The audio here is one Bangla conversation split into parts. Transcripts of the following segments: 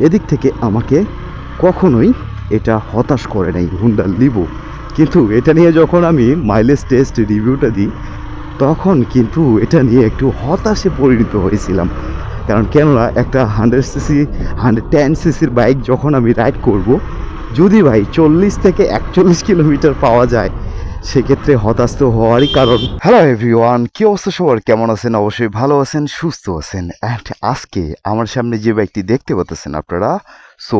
এদিক থেকে আমাকে কখনোই এটা হতাশ করে নাই হুন্ডা লিবো। কিন্তু এটা নিয়ে যখন আমি মাইলেজ টেস্ট রিভিউটা দিই, তখন কিন্তু এটা নিয়ে একটু হতাশে পরিণত হয়েছিলাম। কারণ কেননা একটা হান্ড্রেড সিসি হান্ড্রেড টেন সিসির বাইক যখন আমি রাইড করব, যদি ভাই চল্লিশ থেকে একচল্লিশ কিলোমিটার পাওয়া যায় সেক্ষেত্রে হতাস্ত হওয়ারই কারণ। হ্যালো এভরিওয়ান কি অবস্থা সবার? কেমন আছেন? অবশ্যই ভালো আছেন, সুস্থ আছেন। অ্যান্ড আজকে আমার সামনে যে বাইকটি দেখতে পাচ্ছেন আপনারা সো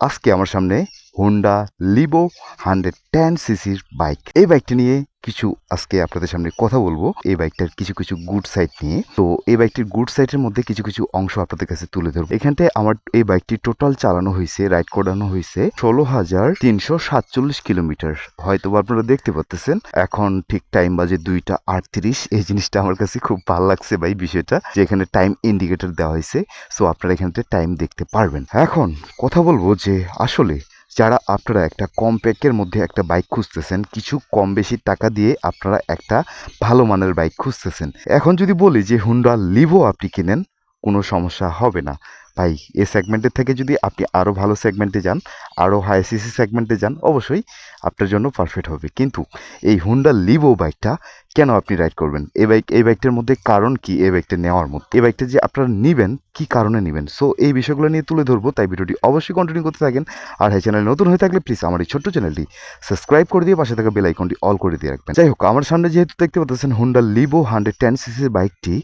আজকে আমার সামনে হুন্ডা লিবো হান্ড্রেড টেন সিসির বাইক এই বাইকটি নিয়ে কিছু আজকে আপনাদের সামনে কথা বলব এই বাইকটার কিছু কিছু গুড সাইড নিয়ে। তো এই বাইকটির গুড সাইডের মধ্যে কিছু কিছু অংশ আপনাদের কাছে তুলে ধরবো। এখানটায় আমার এই বাইকটি টোটাল চালানো হয়েছে রাইড করানো হয়েছে ষোলো হাজার তিনশো সাতচল্লিশ কিলোমিটার। হয়তো আপনারা দেখতে পাচ্ছেন এখন ঠিক টাইম বাজে দুইটা আটত্রিশ। এই জিনিসটা আমার কাছে খুব ভালো লাগছে ভাই বিষয়টা, যে এখানে টাইম ইন্ডিকেটর দেওয়া হয়েছে। সো আপনারা এখানটায় টাইম দেখতে পারবেন। এখন কথা বলব যে আসলে যারা আপনারা একটা কম প্যাকের মধ্যে একটা বাইক খুঁজতেছেন, কিছু কম বেশি টাকা দিয়ে আপনারা একটা ভালো মানের বাইক খুঁজতেছেন। এখন যদি বলি যে হুন্ডা লিভো আপনি কিনেন, কোনো সমস্যা হবে না। ভাই, এ সেগমেন্টের থেকে যদি আপনি আরও ভালো সেগমেন্টে যান আরও হাই সিসি সেগমেন্টে যান, অবশ্যই আপনার জন্য পারফেক্ট হবে। কিন্তু এই হুন্ডা লিভো বাইকটা কেন আপনি রাইড করবেন? এই বাইক এই বাইকটার মধ্যে কারণ কি? এই বাইকটা নেওয়ার মধ্যে এই বাইকটা যে আপনারা নেবেন, কি কারণে নেবেন? সো এই বিষয়গুলো নিয়ে তুলে ধরবো, তাই ভিডিওটি অবশ্যই কন্টিনিউ করতে থাকেন। আর এই চ্যানেল নতুন হয়ে থাকলে প্লিজ আমার এই ছোট্ট চ্যানেলটি সাবস্ক্রাইব করে দিয়ে পাশে থাকা বেল আইকনটি অল করে দিয়ে রাখবেন। যাই হোক, আমার সামনে যেহেতু দেখতে পাচ্ছেন হুন্ডা লিভো হান্ড্রেড টেন সিসির বাইকটি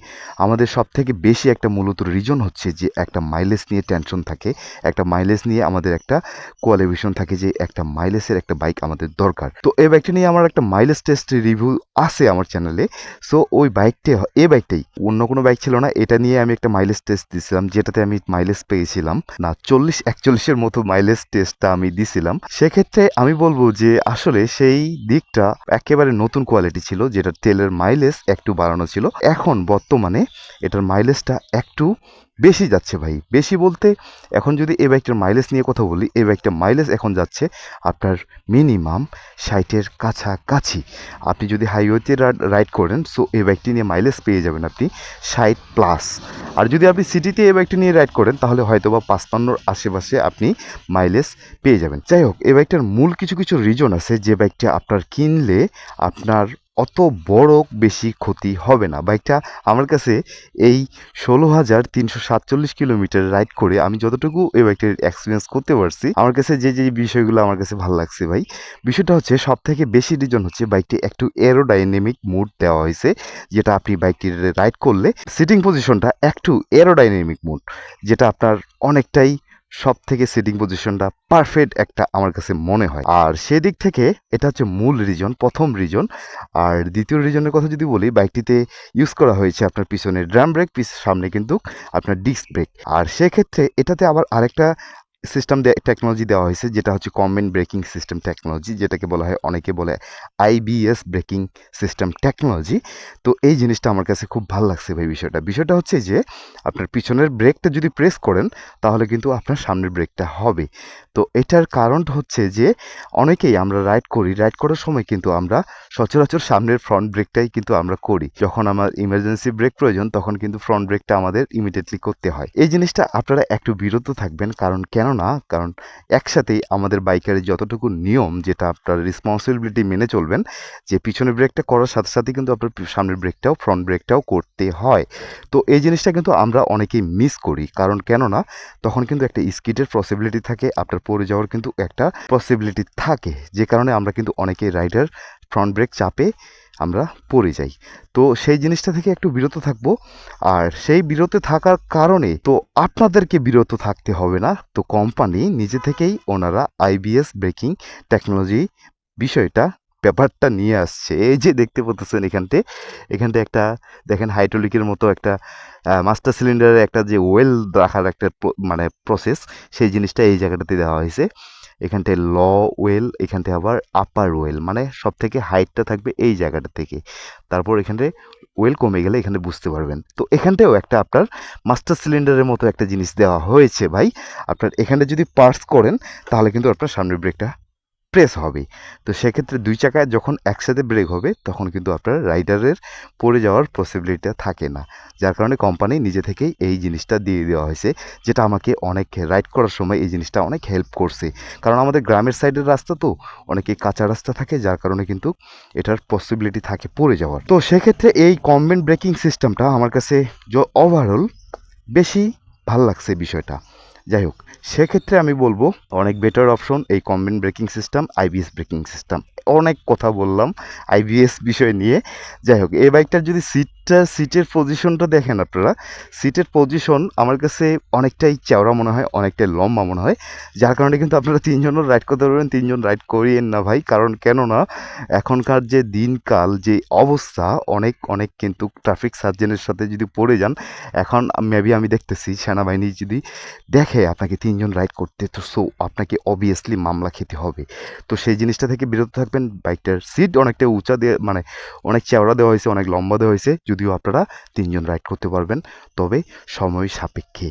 আমাদের সব থেকে বেশি একটা মূলত রিজন হচ্ছে যে একটা মাইলেজ নিয়ে টেনশন থাকে, একটা মাইলেজ নিয়ে আমাদের একটা কোয়ালিফিকেশন থাকে যে একটা মাইলেজের একটা বাইক আমাদের দরকার। তো এই বাইকটি নিয়ে আমার একটা মাইলেজ টেস্ট রিভিউ আছে আমার চ্যানেলে সো ওই বাইকটি এই বাইকটাই অন্য কোনো বাইক ছিল না। এটা নিয়ে আমি একটা মাইলেজ টেস্ট দিয়েছিলাম যেটাতে আমি মাইলেজ পেয়েছিলাম। না, চল্লিশ, একচল্লিশের মতো মাইলেজ টেস্টটা আমি দিছিলাম। সেক্ষেত্রে আমি বলব যে, আসলে সেই দিকটা একেবারে নতুন কোয়ালিটি ছিল, যেটা তেলের মাইলেজ একটু বাড়ানো ছিল। এখন বর্তমানে এটার মাইলেজটা একটু বেশি যাচ্ছে ভাই। বেশি বলতে এখন যদি এই বাইকটার মাইলেজ নিয়ে কথা বলি, এই বাইকটার মাইলেজ এখন যাচ্ছে আপনার মিনিমাম ষাটের কাছাকাছি। আপনি যদি হাইওয়েতে রাইড করেন সো এই বাইকটি নিয়ে মাইলেজ পেয়ে যাবেন আপনি ষাট প্লাস আর যদি আপনি সিটিতে এই বাইকটি নিয়ে রাইড করেন, তাহলে হয়তো বা পাঁচপান্নর আশেপাশে আপনি মাইলেজ পেয়ে যাবেন। যাই হোক, এই বাইকটার মূল কিছু কিছু রিজন আছে যে বাইকটা আপনার কিনলে আপনার অত বড় বেশি ক্ষতি হবে না। বাইকটা আমার কাছে এই ষোলো হাজার তিনশো সাতচল্লিশ কিলোমিটার রাইড করে আমি যতটুকু এই বাইকটার এক্সপিরিয়েন্স করতে পারছি, আমার কাছে যে যে বিষয়গুলো আমার কাছে ভালো লাগছে ভাই, বিষয়টা হচ্ছে সব থেকে বেশি রিজন হচ্ছে বাইকটি একটু এরোডাইনামিক মুড দেওয়া হয়েছে, যেটা আপনি বাইকটি রাইড করলে সিটিং পজিশনটা একটু এরোডাইনামিক মুড যেটা আপনার অনেকটাই সব থেকে সিটিং পজিশনটা পারফেক্ট একটা আমার কাছে মনে হয়। আর সেদিক থেকে এটা হচ্ছে মূল রিজন প্রথম রিজন আর দ্বিতীয় রিজনের কথা যদি বলি বাইকটিতে ইউজ করা হয়েছে আপনার পিছনে ড্রাম ব্রেক পিস সামনে কিন্তু আপনার ডিস্ক ব্রেক আর সেক্ষেত্রে এটাতে আবার আরেকটা সিস্টেম টেকনোলজি দেওয়া হয়েছে, যেটা হচ্ছে কমেন্ট ব্রেকিং সিস্টেম টেকনোলজি যেটাকে বলা হয়, অনেকে বলে আইবিএস ব্রেকিং সিস্টেম টেকনোলজি তো এই জিনিসটা আমার কাছে খুব ভালো লাগছে ভাই বিষয়টা। বিষয়টা হচ্ছে যে, আপনার পিছনের ব্রেকটা যদি প্রেস করেন, তাহলে কিন্তু আপনার সামনের ব্রেকটা হবে। তো এটার কারণটা হচ্ছে যে, অনেকেই আমরা রাইড করি। রাইড করার সময় কিন্তু আমরা সচরাচর সামনের ফ্রন্ট ব্রেকটাই কিন্তু আমরা করি। যখন আমার ইমার্জেন্সি ব্রেক প্রয়োজন, তখন কিন্তু ফ্রন্ট ব্রেকটা আমাদের ইমিডিয়েটলি করতে হয়। এই জিনিসটা আপনারা একটু বিরত থাকবেন, কারণ কেননা কারণ একসাথেই আমাদের বাইকারের যতটুকু নিয়ম যেটা আপনার রেসপন্সিবিলিটি মেনে চলবেন, যে পিছনের ব্রেকটা করার সাথে সাথে কিন্তু আপনার সামনের ব্রেকটাও ফ্রন্ট ব্রেকটাও করতে হয়। তো এই জিনিসটা কিন্তু আমরা অনেকেই মিস করি। কারণ কেননা, তখন কিন্তু একটা স্কিডের পসিবিলিটি থাকে, আপনার পড়ে যাওয়ার কিন্তু একটা পসিবিলিটি থাকে। যে কারণে আমরা কিন্তু অনেকেই রাইডার ফ্রন্ট ব্রেক চাপে আমরা পড়ে যাই। তো সেই জিনিসটা থেকে একটু বিরত থাকব। আর সেই বিরত থাকার কারণে তো আপনাদেরকে বিরত থাকতে হবে না। তো কোম্পানি নিজে থেকেই ওনারা আইবিএস ব্রেকিং টেকনোলজি বিষয়টা ব্যাপারটা নিয়ে আসছে। এই যে দেখতে পাচ্ছেন এখানতে এখানতে একটা দেখেন হাইড্রোলিকের মতো একটা মাস্টার সিলিন্ডারের একটা যে ওয়েল রাখার একটা মানে প্রসেস সেই জিনিসটা এই জায়গাটাতে দেওয়া হয়েছে। এখানটায় ল ওয়েল এখানটায় আবার আপার ওয়েল মানে সব থেকে হাইটটা থাকবে এই জায়গাটা থেকে। তারপর এখানে ওয়েল কমে গেলে এখানে বুঝতে পারবেন। তো এখানটাও একটা আপনার মাস্টার সিলিন্ডারের মতো একটা জিনিস দেওয়া হয়েছে ভাই। আপনার এখানে যদি পার্স করেন, তাহলে কিন্তু আপনার সামনের ব্রেকটা প্রেস হবে। তো সেক্ষেত্রে দুই চাকায় যখন একসাথে ব্রেক হবে, তখন কিন্তু আপনার রাইডারের পড়ে যাওয়ার পসিবিলিটিটা থাকে না। যার কারণে কোম্পানি নিজে থেকেই এই জিনিসটা দিয়ে দেওয়া হয়েছে, যেটা আমাকে অনেক রাইড করার সময় এই জিনিসটা অনেক হেল্প করছে। কারণ আমাদের গ্রামের সাইডের রাস্তা তো, অনেকে কাঁচা রাস্তা থাকে, যার কারণে কিন্তু এটার পসিবিলিটি থাকে পড়ে যাওয়ার। তো সেক্ষেত্রে এই কম্বেন্ট ব্রেকিং সিস্টেমটা আমার কাছে ওভারঅল বেশি ভালো লাগছে বিষয়টা। যাই হোক সেক্ষেত্রে আমি বলব, অনেক বেটার অপশন এই combined braking system IBS braking system অনেক কথা বললাম আইবিএস বিষয় নিয়ে। যাই হোক, এই বাইকটার যদি সিটটা সিটের পজিশনটা দেখেন আপনারা সিটের পজিশন আমার কাছে অনেকটাই চওড়া মনে হয়, অনেকটাই লম্বা মনে হয়। যার কারণে কিন্তু আপনারা তিনজনও রাইড করতে পারবেন, তিনজন রাইড করিয়েন না ভাই। কারণ কেননা, এখনকার যে দিনকাল, যে অবস্থা, অনেক অনেক কিন্তু ট্রাফিক সার্জেনের সাথে যদি পড়ে যান, এখন মেবি আমি দেখতেছি, সেনাবাহিনী যদি দেখে আপনাকে তিনজন রাইড করতে, তো সো আপনাকে অবভিয়াসলি মামলা খেতে হবে। তো সেই জিনিসটা থেকে বিরত থাকবেন। বাইকটার সিট অনেকটা উঁচা দিয়ে মানে অনেক চওড়া দেওয়া হয়েছে, অনেক লম্বা দেওয়া হয়েছে, যদিও আপনারা তিনজন রাইড করতে পারবেন। তবে সময় সাপেক্ষে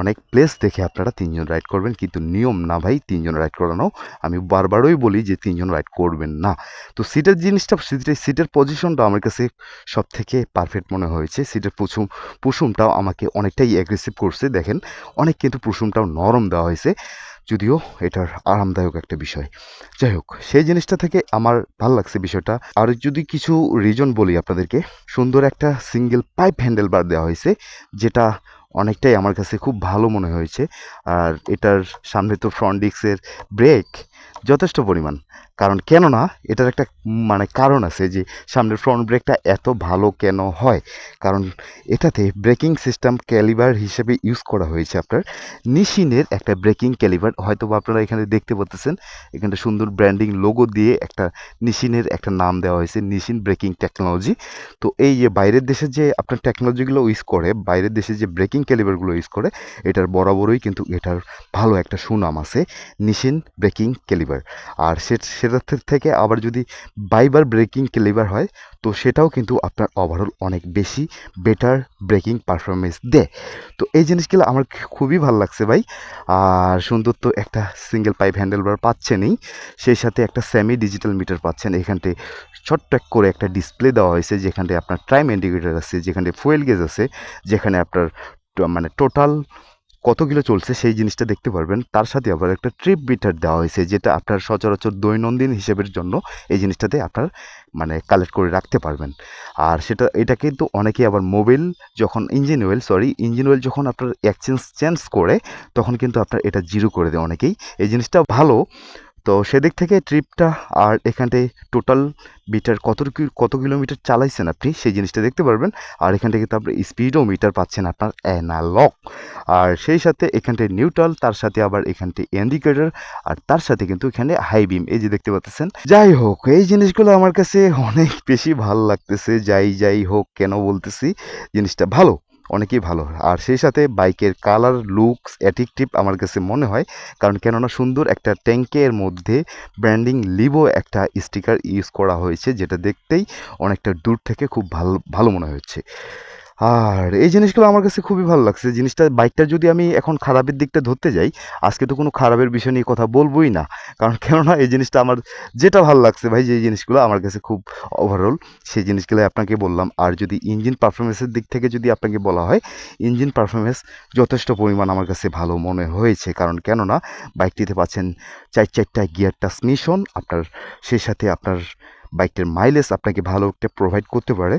অনেক প্লেস দেখে আপনারা তিনজন রাইড করবেন, কিন্তু নিয়ম না ভাই তিনজন রাইড করানো। আমি বারবারই বলি যে তিনজন রাইড করবেন না। তো সিটের জিনিসটা সিটের সিটের পজিশনটা আমার কাছে সব থেকে পারফেক্ট মনে হয়েছে। সিটের পুষুম পুষুমটাও আমাকে অনেকটাই অ্যাগ্রেসিভ করছে, দেখেন। অনেক কিন্তু পুষুমটাও নরম দেওয়া হয়েছে, যদিও এটার আরামদায়ক একটা বিষয়। যাই হোক, সেই জিনিসটা থেকে আমার ভালো লাগছে বিষয়টা। আর যদি কিছু রিজন বলি আপনাদেরকে, সুন্দর একটা সিঙ্গেল পাইপ হ্যান্ডেল বার দেওয়া হয়েছে, যেটা অনেকটাই আমার কাছে খুব ভালো মনে হয়েছে। আর এটার সামনে তো ফ্রন্ট ডিস্কের ব্রেক যথেষ্ট পরিমাণ। কারণ কেননা এটার একটা মানে কারণ আছে যে, সামনের ফ্রন্ট ব্রেকটা এত ভালো কেন হয়? কারণ এটাতে ব্রেকিং সিস্টেম ক্যালিবার হিসেবে ইউজ করা হয়েছে আপনার নিশিনের একটা ব্রেকিং ক্যালিবার হয়তো আপনারা এখানে দেখতে পাচ্ছেন এখানটা সুন্দর ব্র্যান্ডিং লোগো দিয়ে একটা নিশিনের একটা নাম দেওয়া হয়েছে, নিশিন ব্রেকিং টেকনোলজি তো এই যে বাইরের দেশে যে আপনার টেকনোলজিগুলো ইউজ করে, বাইরের দেশে যে ব্রেকিং ক্যালিবারগুলো ইউজ করে, এটার বরাবরই কিন্তু এটার ভালো একটা সুনাম আছে নিশিন ব্রেকিং আর সে, সেটার থেকে আবার যদি বাইবার ব্রেকিং ক্যালিবার হয়, তো সেটাও কিন্তু আপনার ওভারঅল অনেক বেশি বেটার ব্রেকিং পারফরমেন্স দেয়। তো এই জিনিসগুলো আমার খুবই ভালো লাগছে ভাই। আর সুন্দর তো একটা সিঙ্গেল পাইপ হ্যান্ডেল বার পাচ্ছেনই, সেই সাথে একটা সেমি ডিজিটাল মিটার পাচ্ছেন। এখানটে ছোট্ট করে একটা ডিসপ্লে দেওয়া হয়েছে, যেখানে আপনার টাইম ইন্ডিকেটার আছে, যেখানে ফুয়েল গেজ আছে, যেখানে আপনার মানে টোটাল কত কিলো চলছে সেই জিনিসটা দেখতে পারবেন। তার সাথে আবার একটা ট্রিপ মিটার দেওয়া হয়েছে, যেটা আপনার সচরাচর দৈনন্দিন হিসেবের জন্য এই জিনিসটাতে আপনার মানে কালেক্ট করে রাখতে পারবেন। আর সেটা, এটা কিন্তু অনেকে আবার মোবিল যখন engine oil sorry engine oil যখন আপনার এক্সচেঞ্জ চেঞ্জ করে, তখন কিন্তু আপনার এটা জিরো করে দেয় অনেকেই। এই জিনিসটা ভালো। তো সেদিক থেকে ট্রিপটা আর এখানটায় টোটাল মিটার কত কত কিলোমিটার চালাইছেন আপনি? সেই জিনিসটা দেখতে পারবেন। আর এখান থেকে তো আপনি স্পিডও মিটার পাচ্ছেন আপনার অ্যানালগ আর সেই সাথে এখানটায় নিউট্রাল তার সাথে আবার এখানটায় ইন্ডিকেটর আর তার সাথে কিন্তু এখানে হাই বিম এই যে দেখতে পাচ্ছেন। যাই হোক, এই জিনিসগুলো আমার কাছে অনেক বেশি ভালো লাগতেছে। যাই যাই হোক, কেন বলতেছি? জিনিসটা ভালো। অনেকই ভালো। আর সেই সাথে বাইকের কালার লুকস অ্যাটিকটিভ আমার কাছে মনে হয়, কারণ কেননা সুন্দর একটা ট্যাঙ্কের মধ্যে ব্র্যান্ডিং লিভো একটা স্টিকার ইউজ করা হয়েছে, যেটা দেখতেই অনেকটা দূর থেকে খুব ভালো ভালো মনে হচ্ছে। আর এই জিনিসগুলো আমার কাছে খুবই ভালো লাগছে। জিনিসটা, বাইকটা যদি আমি এখন খারাপের দিকটা ধরতে যাই, আজকে তো কোনো খারাপের বিষয় নিয়ে কথা বলবোই না। কারণ কেননা এই জিনিসটা আমার, যেটা ভালো লাগছে ভাই, যে জিনিসগুলো আমার কাছে খুব ওভারঅল সেই জিনিসগুলো আপনাকে বললাম। আর যদি ইঞ্জিন পারফরমেন্সের দিক থেকে যদি আপনাকে বলা হয় ইঞ্জিন পারফরমেন্স যথেষ্ট পরিমাণ আমার কাছে ভালো মনে হয়েছে। কারণ কেননা, বাইকটিতে পাচ্ছেন চার চারটা গিয়ার ট্রান্সমিশন আপনার সেই সাথে আপনার বাইকটার মাইলেজ আপনাকে ভালো একটা প্রোভাইড করতে পারে।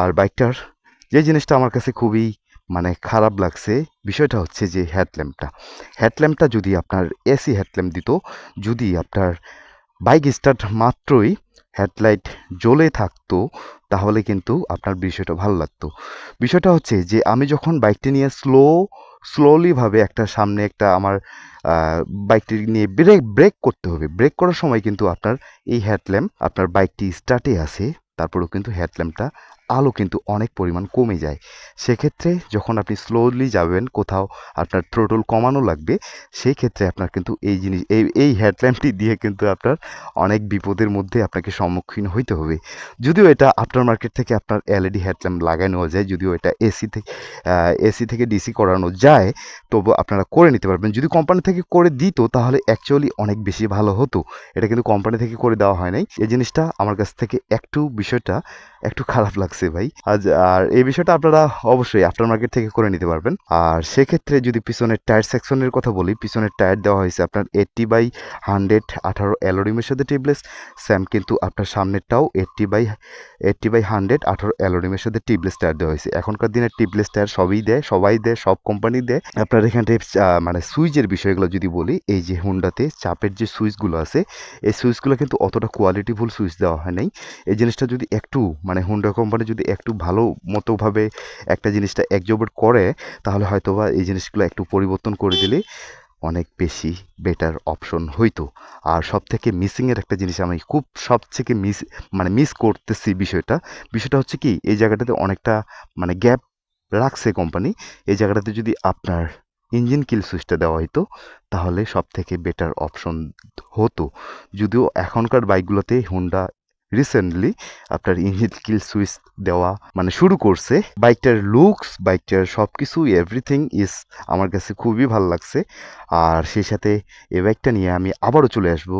আর বাইকটার যে জিনিসটা আমার কাছে খুবই মানে খারাপ লাগছে, বিষয়টা হচ্ছে যে হেডল্যাম্পটা হেডল্যাম্পটা যদি আপনার এসি হেডল্যাম্প দিত, যদি আপনার বাইক স্টার্ট মাত্রই হেডলাইট জ্বলে থাকতো, তাহলে কিন্তু আপনার বিষয়টা ভালো লাগতো। বিষয়টা হচ্ছে যে আমি যখন বাইকটি নিয়ে স্লো স্লোলিভাবে একটা সামনে একটা আমার বাইকটি নিয়ে ব্রেক ব্রেক করতে হবে। ব্রেক করার সময় কিন্তু আপনার এই হেডল্যাম্প আপনার বাইকটি স্টার্টে আছে, তারপরেও কিন্তু হেডল্যাম্পটা আলো কিন্তু অনেক পরিমাণ কমে যায়। সেক্ষেত্রে যখন আপনি স্লোলি যাবেন কোথাও আপনার থ্রোটল কমানো লাগবে সেই ক্ষেত্রে আপনার কিন্তু এই জিনিস, এই এই হেডল্যাম্পটি দিয়ে কিন্তু আপনার অনেক বিপদের মধ্যে আপনাকে সম্মুখীন হইতে হবে। যদিও এটা আফটার মার্কেট থেকে আপনার এলইডি হেডল্যাম্প লাগানো যায়, যদিও এটা এসি থেকে এসি থেকে ডিসি করানো যায় তবু আপনারা করে নিতে পারবেন। যদি কোম্পানি থেকে করে দিত, তাহলে অ্যাকচুয়ালি অনেক বেশি ভালো হতো। এটা কিন্তু কোম্পানি থেকে করে দেওয়া হয় নাই। এই জিনিসটা আমার কাছ থেকে একটু বিষয়টা একটু খারাপ লাগছে ভাই। আজ, আর এই বিষয়টা আপনারা অবশ্যই আফটার মার্কেট থেকে করে নিতে পারবেন। আর সেক্ষেত্রে যদি পিছনের টায়ার সেকশনের কথা বলি, পিছনের টায়ার দেওয়া হয়েছে আপনার এইটটি বাই হান্ড্রেড আঠারো অ্যালোডিমের সাথে টিবলেস স্যাম কিন্তু আপনার সামনেরটাও eighty by eighty by hundred আঠারো অ্যালোডিমের সাথে টিবলেস টায়ার দেওয়া হয়েছে। এখনকার দিনে টিবলেস টায়ার সবই দেয়, সবাই দেয়, সব কোম্পানি দেয়। আপনার এখানে মানে সুইচের বিষয়গুলো যদি বলি, এই যে হুন্ডাতে চাপের যে সুইচগুলো আছে, এই সুইচগুলো কিন্তু অতটা কোয়ালিটিফুল সুইচ দেওয়া হয় নাই। এই জিনিসটা যদি একটু মানে হুন্ডা কোম্পানি যদি একটু ভালো মতোভাবে একটা জিনিসটা একজোবেট করে, তাহলে হয়তোবা এই জিনিসগুলো একটু পরিবর্তন করে দিলে অনেক বেশি বেটার অপশন হইতো। আর সব থেকে মিসিংয়ের একটা জিনিস আমি খুব সব থেকে মিস মানে মিস করতেছি বিষয়টা বিষয়টা হচ্ছে কি, এই জায়গাটাতে অনেকটা মানে গ্যাপ রাখছে কোম্পানি এই জায়গাটাতে যদি আপনার ইঞ্জিন কিল সুইচটা দেওয়া হতো তাহলে সব থেকে বেটার অপশন হতো। যদিও এখনকার বাইকগুলোতে হুন্ডা রিসেন্টলি আপনার ইঞ্জিন কিল সুইচ দেওয়া মানে শুরু করছে বাইকটার লুকস বাইকটার সব কিছু এভরিথিং ইজ আমার কাছে খুবই ভালো লাগছে। আর সেই সাথে এই বাইকটা নিয়ে আমি আবারও চলে আসব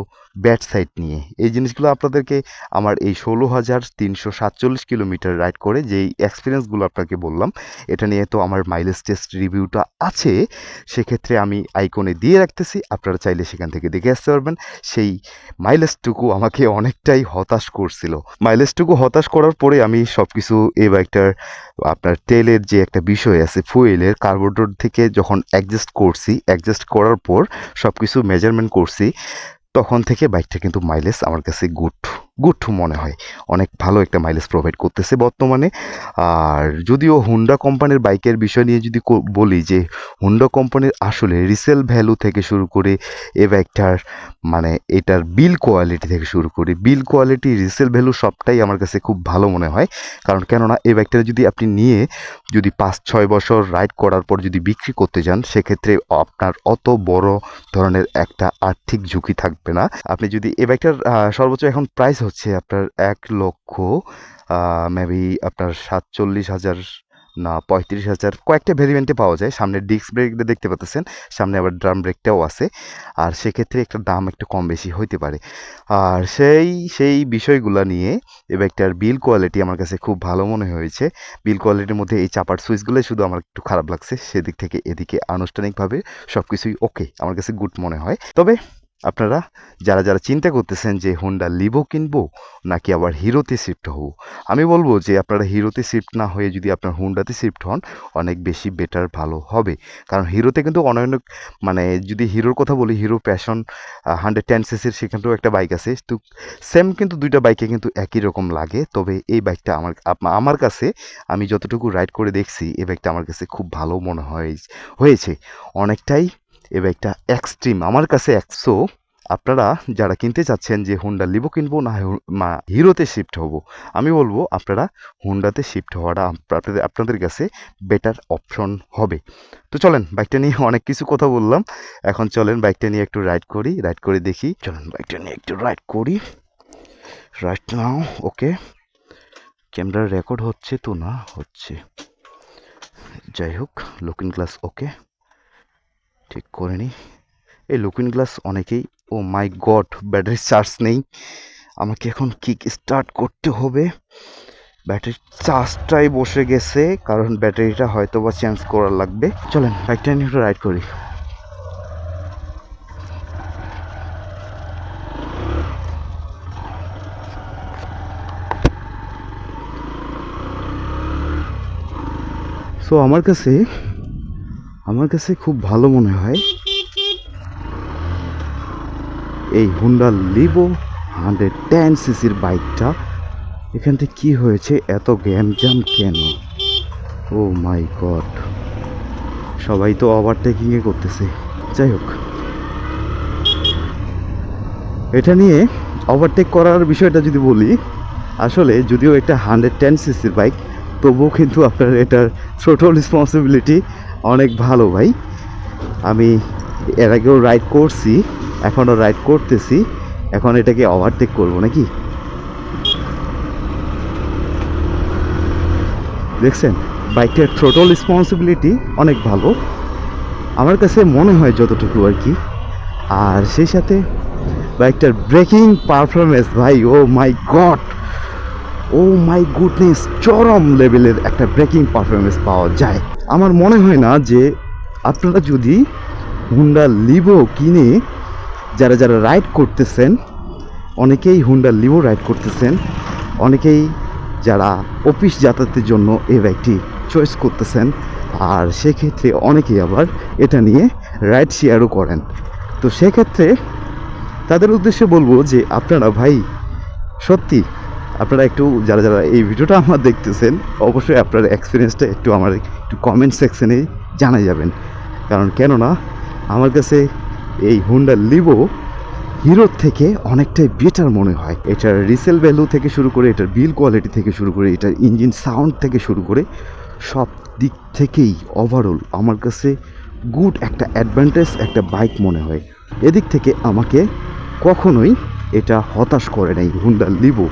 ব্যাট সাইড নিয়ে। এই জিনিসগুলো আপনাদেরকে আমার এই ষোলো হাজার তিনশো সাতচল্লিশ কিলোমিটার রাইড করে যেই এক্সপিরিয়েন্সগুলো আপনাকে বললাম, এটা নিয়ে তো আমার মাইলেজ টেস্ট রিভিউটা আছে। সেক্ষেত্রে আমি আইকনে দিয়ে রাখতেছি। আপনারা চাইলে সেখান থেকে দেখে আসতে পারবেন। সেই মাইলেজটুকু আমাকে অনেকটাই হতাশ করছিল। মাইলেজটুকু হতাশ করার পরে আমি সব কিছু এই বাইকটার আপনার তেলের যে একটা বিষয় আছে ফুয়েলের কার্বোডোর থেকে যখন অ্যাডজাস্ট করছি অ্যাডজাস্ট করার পর সব কিছু মেজারমেন্ট করছি। তখন থেকে বাইকটা কিন্তু মাইলেজ আমার কাছে গুড গুড মনে হয়। অনেক ভালো একটা মাইলেজ প্রোভাইড করতেছে বর্তমানে। আর যদিও হুন্ডা কোম্পানির বাইকের বিষয় নিয়ে যদি বলি যে হুন্ডা কোম্পানির আসলে রিসেল ভ্যালু থেকে শুরু করে এ বাইকটার মানে এটার বিল কোয়ালিটি থেকে শুরু করে বিল কোয়ালিটি রিসেল ভ্যালু সবটাই আমার কাছে খুব ভালো মনে হয়। কারণ কেননা এই বাইকটা যদি আপনি নিয়ে যদি পাঁচ, ছয় বছর রাইড করার পর যদি বিক্রি করতে যান, সেক্ষেত্রে আপনার অত বড় ধরনের একটা আর্থিক ঝুঁকি থাকবে না। আপনি যদি এ বাইকটার সর্বোচ্চ এখন প্রাইস হচ্ছে আপনার এক লক্ষ মেবি আপনার সাতচল্লিশ হাজার, না, পঁয়ত্রিশ হাজার কয়েকটা ভেরিয়েন্টে পাওয়া যায়। সামনে ডিস্ক ব্রেকটা দেখতে পাচ্ছেন সামনে আবার ড্রাম ব্রেকটাও আছে। আর সেক্ষেত্রে একটা দাম একটু কম বেশি হইতে পারে। আর সেই সেই বিষয়গুলো নিয়ে এই বাইকটার বিল কোয়ালিটি আমার কাছে খুব ভালো মনে হয়েছে। বিল কোয়ালিটির মধ্যে এই চাপার সুইচগুলোই শুধু আমার একটু খারাপ লাগছে। সেদিক থেকে এদিকে আনুষ্ঠানিকভাবে সব কিছুই ওকে আমার কাছে গুড মনে হয়। তবে আপনারা যারা যারা চিন্তা করতেছেন যে হোন্ডা লিভো কিনবো নাকি আবার হিরোতে শিফট হব, আমি বলব যে আপনারা হিরোতে শিফট না হয়ে যদি আপনার হোন্ডাতে শিফট হন, অনেক বেশি বেটার ভালো হবে। কারণ হিরোতে কিন্তু অনেক অনেক মানে যদি হিরোর কথা বলি হিরো প্যাশন হান্ড্রেড টেন সিসির সেখানটাও একটা বাইক আছে। তো সেম কিন্তু দুইটা বাইকে কিন্তু একই রকম লাগে। তবে এই বাইকটা আমার আমার কাছে আমি যতটুকু রাইড করে দেখছি, এই বাইকটা আমার কাছে খুব ভালো মনে হয়, হয়েছে। অনেকটাই এই বাইকটা এক্সট্রিম আমার কাছে একশো। আপনারা যারা কিনতে চাচ্ছেন যে হুন্ডা লিভো কিনবো, না মা, হিরোতে শিফট হব, আমি বলব আপনারা হুন্ডাতে শিফট হওয়াটা আপনাদের আপনাদের কাছে বেটার অপশন হবে। তো চলেন বাইকটা নিয়ে অনেক কিছু কথা বললাম। এখন চলেন বাইকটা নিয়ে একটু রাইড করি রাইড করে দেখি। চলেন বাইকটা নিয়ে একটু রাইড করি। রাইট নাও ওকে ক্যামেরার রেকর্ড হচ্ছে তো না, হচ্ছে। যাই হোক লুকিং গ্লাস ওকে ঠিক করে নিই এই লুকিং গ্লাস অনেকেই, oh my God battery charge নেই। আমাকে এখন কিক স্টার্ট করতে হবে। ব্যাটারি চার্জটাই বসে গেছে, কারণ ব্যাটারিটা হয়তো বা চেঞ্জ করা লাগবে। চলেন বাইকটা নিয়ে একটু রাইড করি। সো আমার কাছে আমার কাছে খুব ভালো মনে হয় এই হুন্ডা লিভো হান্ড্রেড টেন সিসির বাইকটা। এখানটা কি হয়েছে? এত গ্যামজাম কেন? Oh my God. সবাই তো ওভারটেকিংয়ে করতেছে। যাই হোক। এটা নিয়ে ওভারটেক করার বিষয়টা যদি বলি, আসলে যদিও এটা হান্ড্রেড টেন সিসির বাইক, তবুও কিন্তু আপনার এটার টোটাল রেসপন্সিবিলিটি অনেক ভালো ভাই। আমি এর আগেও রাইড করছি, এখনও রাইড করতেছি। এখন এটাকে ওভারটেক করব নাকি? দেখছেন বাইকটার টোটাল রেসপন্সিবিলিটি অনেক ভালো। আমার কাছে মনে হয় যতটুকু আর কি। আর সেই সাথে বাইকটার ব্রেকিং পারফরমেন্স ভাই ও my god O my goodness চরম লেভেলের একটা ব্রেকিং পারফরমেন্স পাওয়া যায়। আমার মনে হয় না যে আপনারা যদি হুন্ডা লিভো কিনে যারা যারা রাইড করতেছেন, অনেকেই হুন্ডা লিভো রাইড করতেছেন, অনেকেই যারা অফিস যাতায়াতের জন্য এই বাইকটি চয়েস করতেছেন, আর সেক্ষেত্রে অনেকেই আবার এটা নিয়ে রাইড শেয়ারও করেন। তো সেক্ষেত্রে তাদের উদ্দেশ্যে বলব যে আপনারা ভাই, সত্যি আপনারা একটু, যারা যারা এই ভিডিওটা আমার দেখতেছেন, অবশ্যই আপনার এক্সপিরিয়েন্সটা একটু আমার একটু কমেন্ট সেকশনে জানা যাবেন। কারণ কেননা, আমার কাছে এই হুন্ডা লিভো হিরোর থেকে অনেকটাই বেটার মনে হয়। এটার রিসেল ভ্যালু থেকে শুরু করে, এটার বিল কোয়ালিটি থেকে শুরু করে, এটার ইঞ্জিন সাউন্ড থেকে শুরু করে, সব দিক থেকেই ওভারঅল আমার কাছে গুড একটা অ্যাডভান্টেজ একটা বাইক মনে হয়। এদিক থেকে আমাকে কখনোই এটা হতাশ করে নাই হুন্ডা লিভো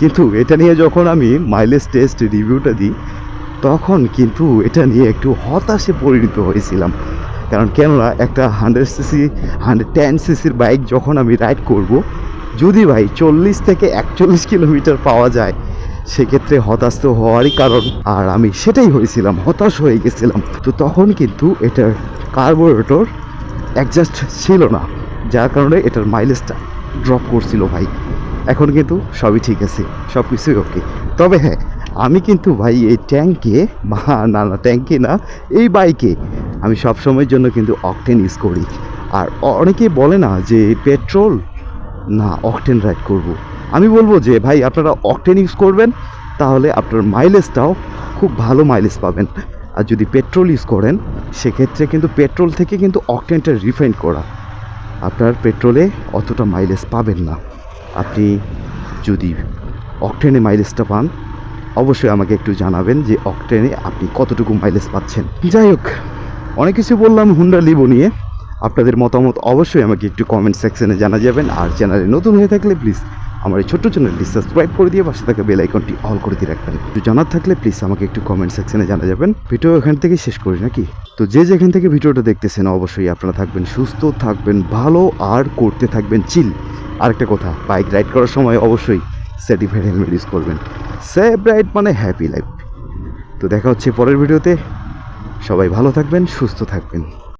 কিন্তু এটা নিয়ে যখন আমি মাইলেজ টেস্ট রিভিউটা দিই, তখন কিন্তু এটা নিয়ে একটু হতাশে পরিণত হয়েছিলাম। কারণ কেননা একটা হান্ড্রেড সিসি হান্ড্রেড টেন সিসির বাইক যখন আমি রাইড করব, যদি ভাই চল্লিশ থেকে একচল্লিশ কিলোমিটার পাওয়া যায়, সেক্ষেত্রে হতাশ তো হওয়ারই কারণ। আর আমি সেটাই হয়েছিলাম, হতাশ হয়ে গেছিলাম। তো তখন কিন্তু এটার কার্বোরেটর অ্যাডজাস্ট ছিল না, যার কারণে এটার মাইলেজটা ড্রপ করছিল ভাই। এখন কিন্তু সবই ঠিক আছে সব কিছুই ওকে তবে হ্যাঁ আমি কিন্তু ভাই এই ট্যাঙ্কে বা না না ট্যাঙ্কে না, এই বাইকে আমি সব সময়ের জন্য কিন্তু অকটেন ইউজ করি। আর অনেকে বলে না যে পেট্রোল না অকটেন রাইড করব। আমি বলব যে ভাই আপনারা অকটেন ইউজ করবেন, তাহলে আপনার মাইলেজটাও খুব ভালো মাইলেজ পাবেন। আর যদি পেট্রোল ইউজ করেন, সেক্ষেত্রে কিন্তু পেট্রোল থেকে কিন্তু অকটেনটা রিফাইন করা। আপনার পেট্রোলে অতটা মাইলেজ পাবেন না। আপনি যদি অকটেনে মাইলেজটা পান, অবশ্যই আমাকে একটু জানাবেন যে অকটেনে আপনি কতটুকু মাইলেজ পাচ্ছেন। যাই হোক, অনেক কিছু বললাম হুন্ডা লিবো নিয়ে। আপনাদের মতামত অবশ্যই আমাকে একটু কমেন্ট সেকশনে জানা যাবেন। আর চ্যানেলে নতুন হয়ে থাকলে প্লিজ আমার এই ছোট্ট চ্যানেলটি সাবস্ক্রাইব করে দিয়ে পাশে থাকা বেল আইকনটি অল করে দিয়ে রাখবেন। একটু জানার থাকলে প্লিজ আমাকে একটু কমেন্ট সেকশনে জানা যাবেন। ভিডিও এখান থেকে শেষ করি নাকি? তো যে যেখান থেকে ভিডিওটা দেখতেছেন, অবশ্যই আপনারা থাকবেন সুস্থ, থাকবেন ভালো আর করতে থাকবেন চিল আরেকটা কথা বাইক রাইড করার সময় অবশ্যই সার্টিফাইড হেলমেট ইউজ করবেন। সেফ রাইড মানে হ্যাপি লাইফ তো দেখা হচ্ছে পরের ভিডিওতে। সবাই ভালো থাকবেন, সুস্থ থাকবেন।